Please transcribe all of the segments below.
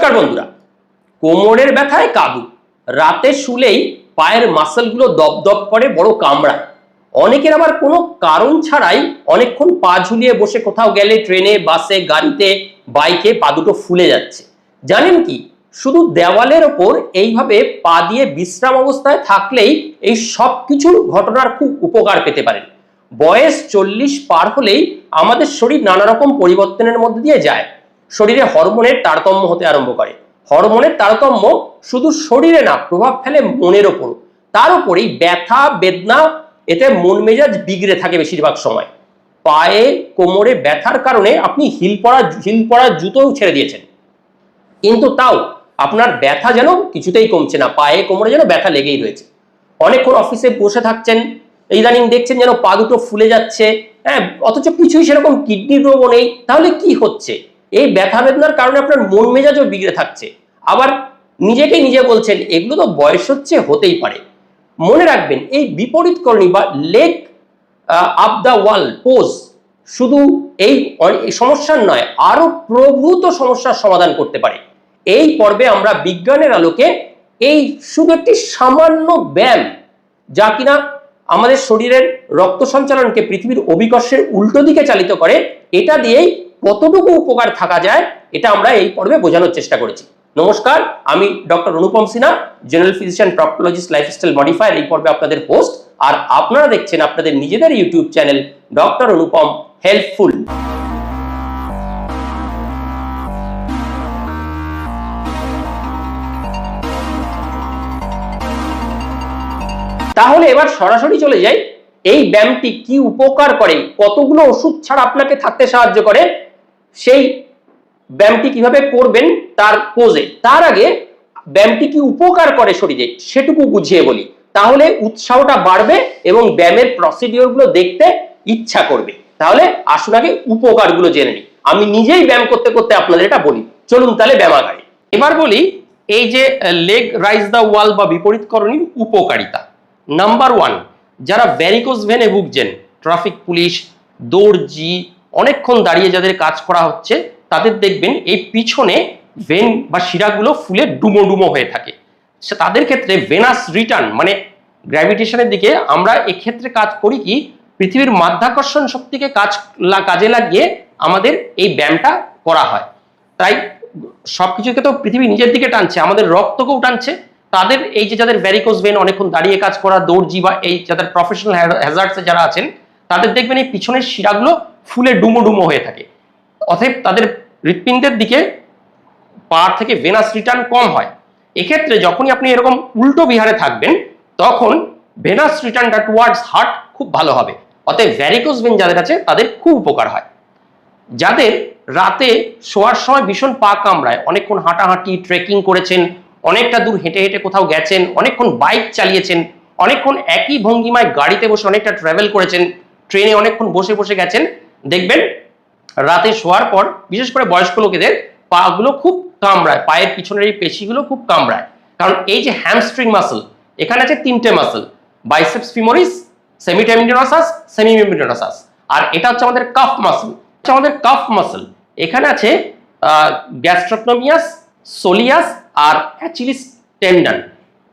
নমস্কার বন্ধুরা। কোমরের ব্যথায় কাবু। রাতে শুলেই পায়ের মাসলগুলো দপদপ করে বড় কামড়ায়। অনেকের আবার কোনো কারণ ছাড়াই অনেকক্ষণ পা ঝুলিয়ে বসে কোথাও গেলে ট্রেনে, বাসে, গাড়িতে, বাইকে পা দুটো ফুলে যাচ্ছে। জানেন কি? শুধু দেওয়ালের ওপর এইভাবে পা দিয়ে বিশ্রাম অবস্থায় থাকলেই এই সব কিছুর ঘটনার খুব উপকার পেতে পারেন বয়স চল্লিশ পার হলেই আমাদের শরীর নানা রকম পরিবর্তনের মধ্যে দিয়ে যায়। শরীরে হরমোনের তারতম্য হতে আরম্ভ করে। হরমোনের তারতম্য শুধু শরীরে না, প্রভাব ফেলে মনের ওপর। তার উপরেই ব্যথা, বেদনা, এতে মন মেজাজ বিগড়ে থাকে বেশিরভাগ সময়। পায়ে, কোমরে ব্যথার কারণে আপনি হিল পরা হিল পরা জুতোও ছেড়ে দিয়েছেন। কিন্তু তাও আপনার ব্যথা যেন কিছুতেই কমছে না, পায়ে, কোমরে যেন ব্যথা লেগেই রয়েছে। অনেকক্ষণ অফিসে বসে থাকছেন, ইদানিং দেখছেন যেন পা দুটো ফুলে যাচ্ছে। হ্যাঁ অথচ কিছুই সেরকম কিডনির রোগও নেই। তাহলে কি হচ্ছে? এই ব্যথা বেদনার কারণে আপনার মন মেজাজও বিগড়ে থাকছে। আবার নিজেকে নিজে বলছেন, এগুলো তো বয়স হচ্ছে, হতেই পারে। মনে রাখবেন, এই বিপরীত বিপরীতকরণী বা leg up the wall, pose শুধু এই সমস্যার নয় আরও প্রভূত সমস্যার সমাধান করতে পারে। এই পর্বে আমরা বিজ্ঞানের আলোকে এই শুধু একটি সামান্য ব্যায়াম, যা কিনা আমাদের শরীরের রক্ত সঞ্চালনকে পৃথিবীর অভিকর্ষের উল্টো দিকে চালিত করে, এটা দিয়েই কতটুকু উপকার থাকা যায়, এটা আমরা এই পর্বে বোঝানোর চেষ্টা করেছি। নমস্কার, আমি doctor Anupam Sinha general physician proctologist lifestyle modifier এই পর্বে আপনাদের হোস্ট আর আপনারা দেখছেন আপনাদের নিজেদের YouTube channel doctor Anupam helpful. তাহলে এবার সরাসরি চলে যাই, এই ব্যায়ামটি কি উপকার করে, কতগুলো ওষুধ ছাড়া আপনাকে থাকতে সাহায্য করে সেই ব্যায়ামটি কীভাবে করবেন তার পোজে তার আগে ব্যায়ামটি কি উপকার করে শরীরে, সেটুকু বুঝিয়ে বলি। তাহলে উৎসাহটা বাড়বে এবং ব্যায়ামের প্রসিডিওরগুলো দেখতে ইচ্ছা করবে। তাহলে আসুন আগে উপকারগুলো জেনে নিই। আমি নিজেই ব্যায়াম করতে করতে আপনাদের এটা বলি। চলুন তাহলে ব্যায়ামাগারে এবার বলি, এই যে লেগ রাইজ দ্য ওয়াল বা বিপরীতকরণীর উপকারিতা। নাম্বার ওয়ান যারা ভ্যারিকোজ ভেনে ভুগছেন ট্রাফিক পুলিশ দর্জি অনেকক্ষণ দাঁড়িয়ে যাদের কাজ করা হচ্ছে, তাদের দেখবেন এই পিছনে ভেন বা শিরাগুলো ফুলে ডুমো ডুমো হয়ে থাকে। সে তাদের ক্ষেত্রে ভেনাস রিটার্ন মানে গ্র্যাভিটেশনের দিকে আমরা এক্ষেত্রে কাজ করি কি, পৃথিবীর মাধ্যাকর্ষণ শক্তিকে কাজ কাজে লাগিয়ে আমাদের এই ব্যায়ামটা করা হয়। তাই সবকিছুকে তো পৃথিবী নিজের দিকে টানছে, আমাদের রক্তকেও টানছে। তাদের এই যে যাদের ভ্যারিকোজ ভেন অনেকক্ষণ দাঁড়িয়ে কাজ করা দর্জি বা এই যাদের প্রফেশনাল হ্যাজার্ডসে যারা আছেন, তাদের দেখবেন এই পিছনের শিরাগুলো ফুলে ডুমো ডুমো হয়ে থাকে। অতএব তাদের হৃৎপিণ্ডের দিকে পা থেকে ভেনাস রিটার্ন কম হয়। এক্ষেত্রে যখনই আপনি এরকম উল্টো বিহারে থাকবেন, তখন ভেনাস রিটার্নটা টুয়ার্ডস হার্ট খুব ভালো হবে। অতএব ভ্যারিকোস ভেন যাদের আছে, তাদের খুব উপকার হয়। যাদের রাতে শোয়ার সময় ভীষণ পা কামড়ায়, অনেকক্ষণ হাঁটাহাঁটি ট্রেকিং করেছেন, অনেকটা দূর হেঁটে হেঁটে কোথাও গেছেন, অনেকক্ষণ বাইক চালিয়েছেন, অনেকক্ষণ একই ভঙ্গিমায় গাড়িতে বসে অনেকটা ট্রাভেল করেছেন ট্রেনে অনেকক্ষণ বসে বসে গেছেন দেখবেন, রাতে শোয়ার পর বিশেষ করে বয়স্ক লোকেদের পাগুলো খুব কামড়ায়, পায়ের পিছনের এই পেশিগুলো খুব কামড়ায়। কারণ এই যে হ্যামস্ট্রিং মাসল এখানে আছে তিনটে muscle biceps femoris semitendinosus semimembranosus আর এটা হচ্ছে আমাদের কাফ মাসল হচ্ছে আমাদের কাফ মাসল এখানে আছে গ্যাস্ট্রোটমিয়াস সোলিয়াস আর অ্যাচিলিস টেন্ডন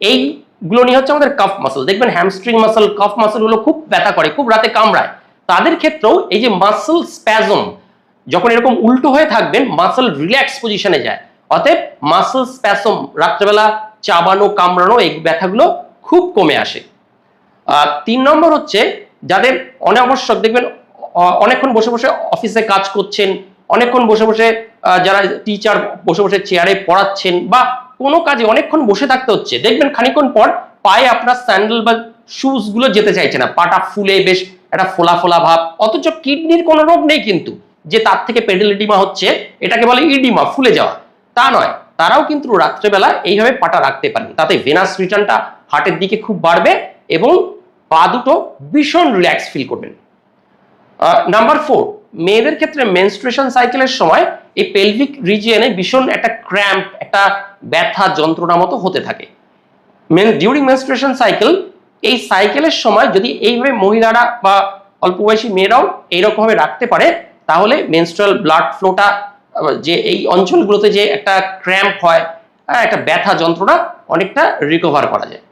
এইগুলো নিয়ে হচ্ছে আমাদের কাফ মাসল দেখবেন হ্যামস্ট্রিং মাসল কাফ মাসলগুলো খুব ব্যথা করে, খুব রাতে কামড়ায়। তাদের ক্ষেত্রেও এই যে মাসল স্প্যাজম যখন এরকম উল্টো হয়ে থাকবেন মাসল রিল্যাক্স পজিশনে যায়। অতএব মাসল স্প্যাসম রাত্রেবেলা চাবানো, কামড়ানো, এই ব্যথাগুলো খুব কমে আসে। আর তিন নম্বর হচ্ছে, যাদের অনাবশ্যক, দেখবেন অনেকক্ষণ বসে বসে অফিসে কাজ করছেন, অনেকক্ষণ বসে বসে যারা টিচার বসে বসে চেয়ারে পড়াচ্ছেন বা কোনো কাজে অনেকক্ষণ বসে থাকতে হচ্ছে, দেখবেন খানিকক্ষণ পর পায়ে আপনার স্যান্ডেল বা শুজগুলো যেতে চাইছে না, পাটা ফুলে বেশ একটা ফোলা ফোলা ভাব। অথচ কিডনির কোনো রোগ নেই কিন্তু। যে তার থেকে পেডেল ইডিমা হচ্ছে, এটাকে বলে ইডিমা ফুলে যাওয়া। তা নয়, তারাও কিন্তু রাত্রেবেলা এইভাবে পাটা রাখতে পারেন। তাতে ভেনাস রিটার্নটা হার্টের দিকে খুব বাড়বে এবং পা দুটো ভীষণ রিল্যাক্স ফিল করবেন নাম্বার ফোর, মেয়েদের ক্ষেত্রে মেনস্ট্রুয়েশন সাইকেলের সময় এই পেলভিক রিজিয়নে ভীষণ একটা ক্র্যাম্প একটা ব্যথা যন্ত্রণা মতো হতে থাকে। ডিউরিং মেনস্ট্রুয়েশন সাইকেল এই সাইকেলের সময় যদি এইভাবে মহিলারা বা অল্প বয়সী মেয়েরাও এইরকমভাবে রাখতে পারে তাহলে মেনস্ট্রুয়াল ব্লাড ফ্লোটা যে এই অঞ্চলগুলোতে যে একটা ক্র্যাম্প হয় হ্যাঁ, একটা ব্যথা যন্ত্রণা অনেকটা রিকভার করা যায়।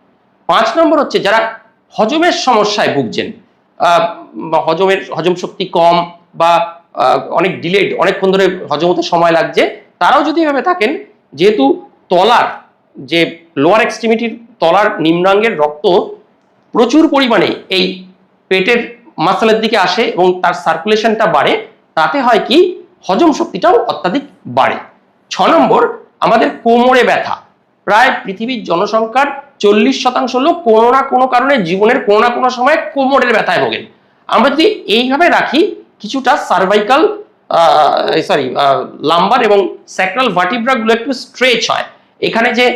পাঁচ নম্বর হচ্ছে যারা হজমের সমস্যায় ভুগছেন হজমের হজম শক্তি কম বা অনেক ডিলেড অনেকক্ষণ ধরে হজম হতে সময় লাগছে তারাও যদি এভাবে থাকেন যেহেতু তলার যে লোয়ার এক্সট্রিমিটির তলার নিম্নাঙ্গের রক্ত প্রচুর পরিমাণে এই পেটের মাসেলের দিকে আসে এবং তার সার্কুলেশনটা বাড়ে, তাতে হয় কি? হজম শক্তিটাও অত্যাধিক বাড়ে। ছ নম্বর, আমাদের কোমরে ব্যথা। প্রায় পৃথিবীর জনসংখ্যার চল্লিশ শতাংশ লোক কোনো না কোনো কারণে জীবনের কোনো না কোনো সময় কোমরের ব্যথায় ভোগেন। আমরা যদি এইভাবে রাখি, কিছুটা সার্ভাইকাল সরি লাম্বার এবং স্যাক্রাল ভার্টিব্রাগুলো একটু স্ট্রেচ হয়। এখানে যে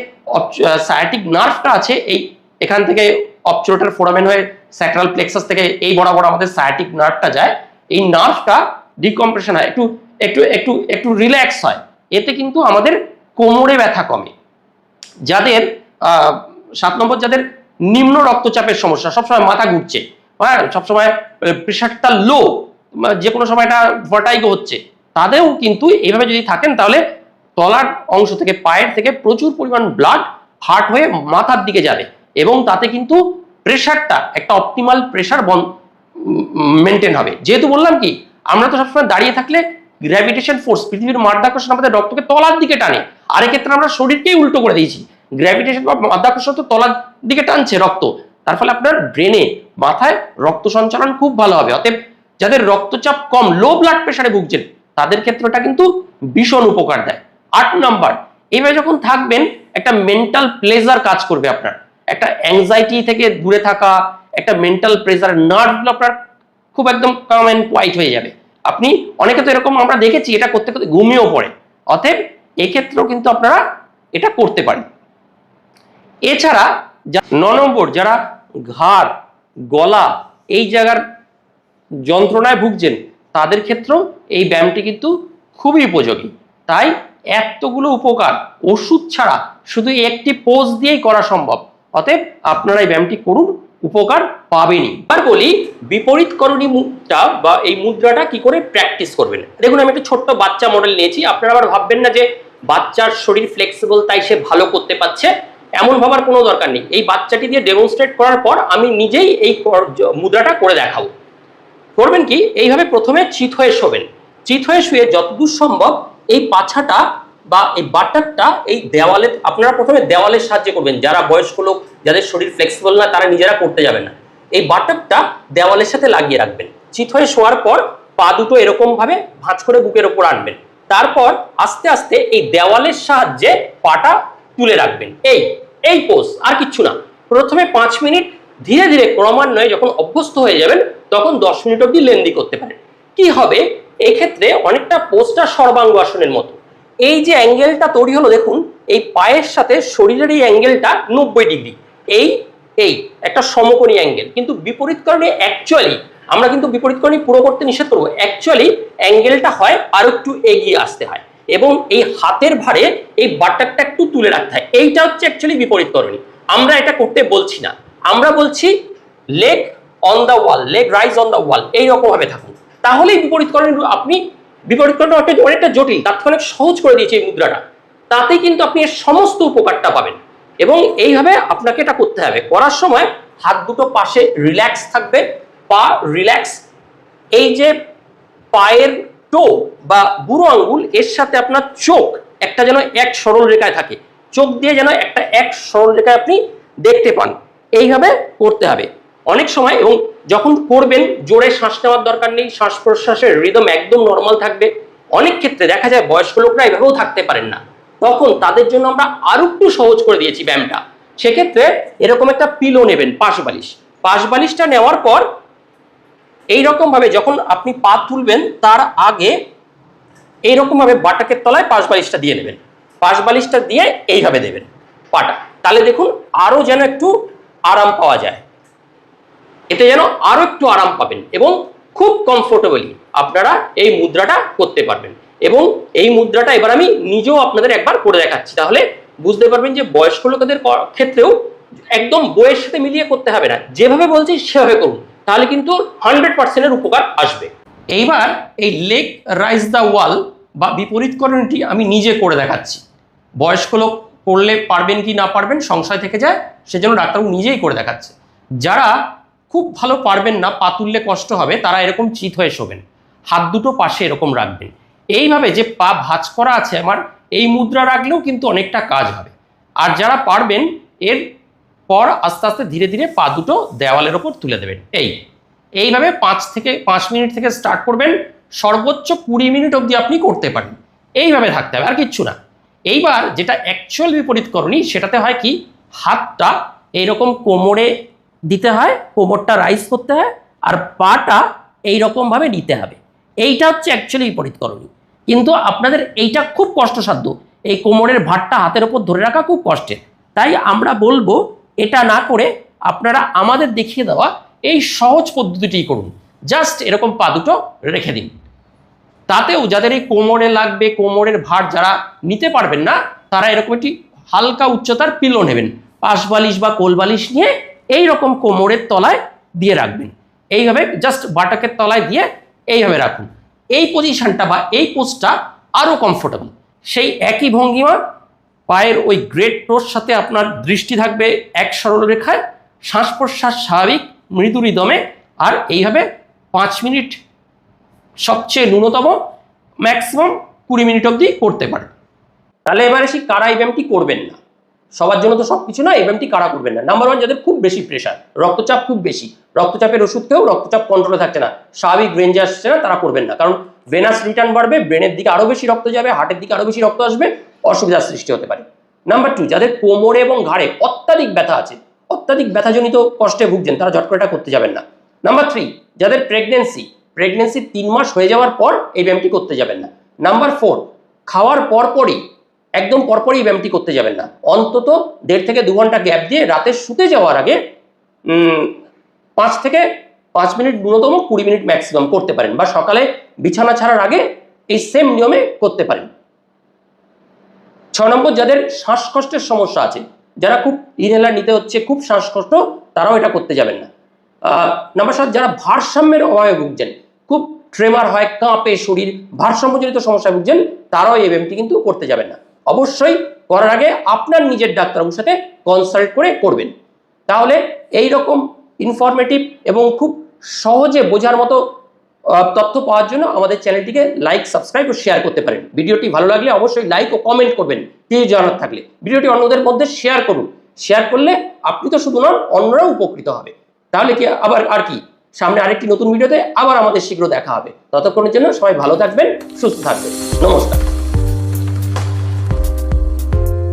সায়াটিক নার্ভটা আছে, এই এখান থেকে অপচুরেটার ফোরামেন হয়ে স্যাক্রাল প্লেক্সাস থেকে এই বরাবর আমাদের সায়াটিক নার্ভটা যায়, এই নার্ভটা ডিকম্প্রেশন হয়, একটু একটু একটু একটু রিল্যাক্স হয়। এতে কিন্তু আমাদের কোমরে ব্যথা কমে। যাদের সাত নম্বর যাদের নিম্ন রক্তচাপের সমস্যা, সবসময় মাথা ঘুরছে হ্যাঁ সবসময় প্রেশারটা লো যে কোনো সময় এটা ভটাইগো হচ্ছে, তাদেরও কিন্তু এইভাবে যদি থাকেন, তাহলে তলার অংশ থেকে, পায়ের থেকে প্রচুর পরিমাণ ব্লাড হার্ট হয়ে মাথার দিকে যাবে। এবং তাতে কিন্তু প্রেশারটা একটা অপটিমাল প্রেশার বন মেনটেন হবে। যেহেতু বললাম কি, আমরা তো সবসময় দাঁড়িয়ে থাকলে গ্র্যাভিটেশন ফোর্স পৃথিবীর মাধ্যাকর্ষণ আমাদের রক্তকে তলার দিকে টানে। আর এক্ষেত্রে আমরা শরীরকেই উল্টো করে দিয়েছি। গ্র্যাভিটেশন বা মাধ্যাকর্ষণ তো তলার দিকে টানছে রক্ত। তার ফলে আপনার ব্রেনে মাথায় রক্ত সঞ্চালন খুব ভালো হবে। অতএব যাদের রক্তচাপ কম লো ব্লাড প্রেশারে ভুগছেন, তাদের ক্ষেত্রটা কিন্তু ভীষণ উপকার দেয়। আট নাম্বার এইভাবে যখন থাকবেন, একটা মেন্টাল প্লেজার কাজ করবে আপনার। একটা অ্যাংজাইটি থেকে দূরে থাকা, একটা মেন্টাল প্রেজার নার্ভগুলো আপনার খুব একদম কাম অ্যান্ড কোয়াইট হয়ে যাবে। আপনি অনেকে তো এরকম আমরা দেখেছি, এটা করতে করতে ঘুমিয়েও পড়ে। অতএব এক্ষেত্রেও কিন্তু আপনারা এটা করতে পারেন। এছাড়া ন নম্বর, যারা ঘাড়, গলা এই জায়গার যন্ত্রণায় ভুগছেন, তাদের ক্ষেত্রেও এই ব্যায়ামটি কিন্তু খুবই উপযোগী। তাই এতগুলো উপকার, ওষুধ ছাড়া শুধু একটি পোজ দিয়েই করা সম্ভব। অতএব আপনারা এই ব্যায়ামটি করুন, উপকার পাবেনই। আর বলি বিপরীতকরণী মুদ্রা বা এই মুদ্রাটা কি করে প্র্যাকটিস করবেন? দেখুন, আমি একটা ছোট্ট বাচ্চা মডেল নিয়েছি। আপনারা আবার ভাববেন না যে বাচ্চার শরীর ফ্লেক্সিবল তাই সে ভালো করতে পারছে। এমন ভাবার কোনো দরকার নেই। এই বাচ্চাটি দিয়ে ডেমনস্ট্রেট করার পর আমি নিজেই এই মুদ্রাটা করে দেখাবো। করবেন কি? এইভাবে প্রথমে চিত হয়ে শোবেন। চিত হয়ে শুয়ে যতদূর সম্ভব এই পাছাটা বা এই বাটারটা এই দেওয়ালে, আপনারা প্রথমে দেওয়ালের সাহায্যে করবেন। যারা বয়স্ক লোক, যাদের শরীর ফ্লেক্সিবল না, তারা নিজেরা করতে যাবে না। এই বাটারটা দেওয়ালের সাথে লাগিয়ে রাখবেন। চিত হয়ে শোয়ার পর পা দুটো এরকম ভাবে ভাঁজ করে বুকের ওপর আনবেন। তারপর আস্তে আস্তে এই দেওয়ালের সাহায্যে পাটা তুলে রাখবেন। এই এই পোজ আর কিচ্ছু না। প্রথমে পাঁচ মিনিট ধীরে ধীরে ক্রমান্বয়ে যখন অভ্যস্ত হয়ে যাবেন, তখন দশ মিনিট অব্দি লেন্দি করতে পারেন। কি হবে? এক্ষেত্রে অনেকটা পোস্টটা সর্বাঙ্গ আসনের মতো। এই যে অ্যাঙ্গেলটা তৈরি হলো, দেখুন, এই পায়ের সাথে শরীরের এই অ্যাঙ্গেলটা নব্বই ডিগ্রি। এই এই, একটা সমকোণী অ্যাঙ্গেল। কিন্তু বিপরীত কারণে অ্যাকচুয়ালি আমরা কিন্তু বিপরীত কারণে পুরো করতে নিষেধ করব অ্যাকচুয়ালি অ্যাঙ্গেলটা হয় আরও একটু এগিয়ে আসতে হয়। এবং এই হাতের ভারে এই বাটারটা একটু তুলে রাখতে হয়। এইটা হচ্ছে অ্যাকচুয়ালি বিপরীত করণী। আমরা এটা করতে বলছি না। আমরা বলছি leg on the wall leg rise on the wall এইরকমভাবে থাকুন। তাহলেই বিপরীত বিপরীতকরণ আপনি বিপরীতকরণ অনেকটা অনেকটা জটিল তার থেকে অনেক সহজ করে দিয়েছে এই মুদ্রাটা। তাতে কিন্তু আপনি এর সমস্ত উপকারটা পাবেন এবং এইভাবে আপনাকে এটা করতে হবে। করার সময় হাত দুটো পাশে রিল্যাক্স থাকবে, পা রিল্যাক্স এই যে পায়ের টো বা বুড়ো আঙ্গুল, এর সাথে আপনার চোখ একটা যেন এক সরল রেখায় থাকে। চোখ দিয়ে যেন একটা এক সরল রেখায় আপনি দেখতে পান। এইভাবে করতে হবে। অনেক সময় এবং যখন করবেন জোরে শ্বাস নেওয়ার দরকার নেই, শ্বাস প্রশ্বাসের রিদম একদম নর্মাল থাকবে। অনেক ক্ষেত্রে দেখা যায় বয়স্ক লোকরা এভাবেও থাকতে পারেন না। তখন তাদের জন্য আমরা আরও একটু সহজ করে দিয়েছি ব্যায়ামটা। সেক্ষেত্রে এরকম একটা পিলো নেবেন, পাশ বালিশ। পাশ বালিশটা নেওয়ার পর এই রকম ভাবে যখন আপনি পা তুলবেন, তার আগে এইরকম ভাবে বাটাকের তলায় পাশ বালিশটা দিয়ে নেবেন। পাশ বালিশটা দিয়ে এইভাবে দেবেন পাটা। তাহলে দেখুন আরও যেন একটু আরাম পাওয়া যায়। এতে যেন আরও একটু আরাম পাবেন এবং খুব কমফোর্টেবলি আপনারা এই মুদ্রাটা করতে পারবেন। এবং এই মুদ্রাটা এবার আমি নিজেও আপনাদের একবার করে দেখাচ্ছি। তাহলে বুঝতে পারবেন যে বয়স্ক লোকেদের ক্ষেত্রেও একদম বইয়ের সাথে মিলিয়ে করতে হবে না। যেভাবে বলছি সেভাবে করুন। তাহলে কিন্তু হান্ড্রেড পার্সেন্টের উপকার আসবে। এইবার এই লেগ রাইজ দ্য ওয়াল বা বিপরীতকরণটি আমি নিজে করে দেখাচ্ছি। বয়স্ক লোক করলে পারবেন কি না পারবেন সংশয় থেকে যায়, সেজন্য ডাক্তারবাবু নিজেই করে দেখাচ্ছে। যারা খুব ভালো পারবেন না, পা তুললে কষ্ট হবে, তারা এরকম চিত হয়ে শোবেন। হাত দুটো পাশে এরকম রাখবেন। এইভাবে যে পা ভাঁজ করা আছে আমার, এই মুদ্রা রাখলেও কিন্তু অনেকটা কাজ হবে। আর যারা পারবেন, এর পর আস্তে আস্তে ধীরে ধীরে পা দুটো দেওয়ালের ওপর তুলে দেবেন। এই। এইভাবে পাঁচ থেকে, পাঁচ মিনিট থেকে স্টার্ট করবেন, সর্বোচ্চ কুড়ি মিনিট অবধি আপনি করতে পারেন। এইভাবে থাকতে হবে, আর কিচ্ছু না। এইবার যেটা অ্যাকচুয়াল বিপরীতকরণী, সেটাতে হয় কি? হাতটা এইরকম কোমরে দিতে হয়, কোমরটা রাইজ করতে হয় আর পাটা এই এইরকমভাবে নিতে হবে। এইটা হচ্ছে অ্যাকচুয়ালি বিপরীতকরণী। কিন্তু আপনাদের এইটা খুব কষ্টসাধ্য। এই কোমরের ভারটা হাতের ওপর ধরে রাখা খুব কষ্টের। তাই আমরা বলব, এটা না করে আপনারা আমাদের দেখিয়ে দেওয়া এই সহজ পদ্ধতিটি করুন। জাস্ট এরকম পা দুটো রেখে দিন। তাতেও যাদের এই কোমরে লাগবে, কোমরের ভার যারা নিতে পারবেন না, তারা এরকম একটি হালকা উচ্চতার পিলো নেবেন। পাশ বালিশ বা কোল বালিশ নিয়ে এই রকম কোমরের তলায় দিয়ে রাখবেন। এইভাবে জাস্ট বাটাকের তলায় দিয়ে এইভাবে রাখুন। এই পজিশনটা বা এই পোস্টটা আরও কমফোর্টেবল সেই একই ভঙ্গিমা পায়ের ওই গ্রেট টোর সাথে আপনার দৃষ্টি থাকবে এক সরল রেখায়, শ্বাস প্রশ্বাস স্বাভাবিক, মৃদু রিদমে আর এইভাবে পাঁচ মিনিট সবচেয়ে ন্যূনতম ম্যাক্সিমাম কুড়ি মিনিট অবধি করতে পারে তাহলে এবার এসে কারা ব্যায়ামটি করবেন না। সবার জন্য তো সব কিছু না ব্যায়ামটি কারা করবেন না? নাম্বার ওয়ান যাদের খুব বেশি প্রেশার রক্তচাপ খুব বেশি। রক্তচাপের ওষুধ খেয়েও রক্তচাপ কন্ট্রোলে থাকছে না। স্বাভাবিক রেঞ্জে আসছে না, তারা করবেন না। কারণ ভেনাস রিটার্ন বাড়বে ব্রেনের দিকে আরও বেশি রক্ত যাবে হার্টের দিকে আরও বেশি রক্ত আসবে, অসুবিধার সৃষ্টি হতে পারে। নাম্বার টু যাদের কোমরে এবং ঘাড়ে অত্যাধিক ব্যথা আছে, অত্যাধিক ব্যথাজনিত কষ্টে ভুগছেন, তারা জট করে করতে যাবেন না। নাম্বার থ্রি যাদের প্রেগনেন্সি প্রেগনেন্সি তিন মাস হয়ে যাওয়ার পর এই ব্যায়ামটি করতে যাবেন না। নাম্বার ফোর খাওয়ার পরপরই একদম পরপরই ব্যায়ামটি করতে যাবেন না। অন্তত দেড় থেকে দু ঘণ্টা গ্যাপ দিয়ে রাতে শুতে যাওয়ার আগে পাঁচ থেকে পাঁচ মিনিট ন্যূনতম কুড়ি মিনিট ম্যাক্সিমাম করতে পারেন বা সকালে বিছানা ছাড়ার আগে এই সেম নিয়মে করতে পারেন। ছ নম্বর, যাদের শ্বাসকষ্টের সমস্যা আছে, যারা খুব ইনহেলার নিতে হচ্ছে, খুব শ্বাসকষ্ট, তারাও এটা করতে যাবেন না। নাম্বার সাত, যারা ভারসাম্যের অভাবে ভুগছেন, খুব ট্রেমার হয়, কাঁপে শরীর, ভারসাম্যজনিত সমস্যায় ভুগছেন, তারাও এই ব্যায়ামটি কিন্তু করতে যাবেন না। অবশ্যই করার আগে আপনার নিজের ডাক্তারবাবুর সাথে কনসাল্ট করে করবেন। তাহলে এই রকম ইনফরমেটিভ এবং খুব সহজে বোঝার মতো তথ্য পাওয়ার জন্য আমাদের চ্যানেলটিকে লাইক সাবস্ক্রাইব ও শেয়ার করতে পারেন। ভিডিওটি ভালো লাগলে অবশ্যই লাইক ও কমেন্ট করবেন। কিছু জানার থাকলে ভিডিওটি অন্যদের মধ্যে শেয়ার করুন। শেয়ার করলে আপনি তো শুধু নন, অন্যরাও উপকৃত হবে। তাহলে কি আবার আর কি? সামনে আরেকটি নতুন ভিডিওতে আবার আমাদের শীঘ্র দেখা হবে। ততক্ষণের জন্য সবাই ভালো থাকবেন, সুস্থ থাকবেন। নমস্কার।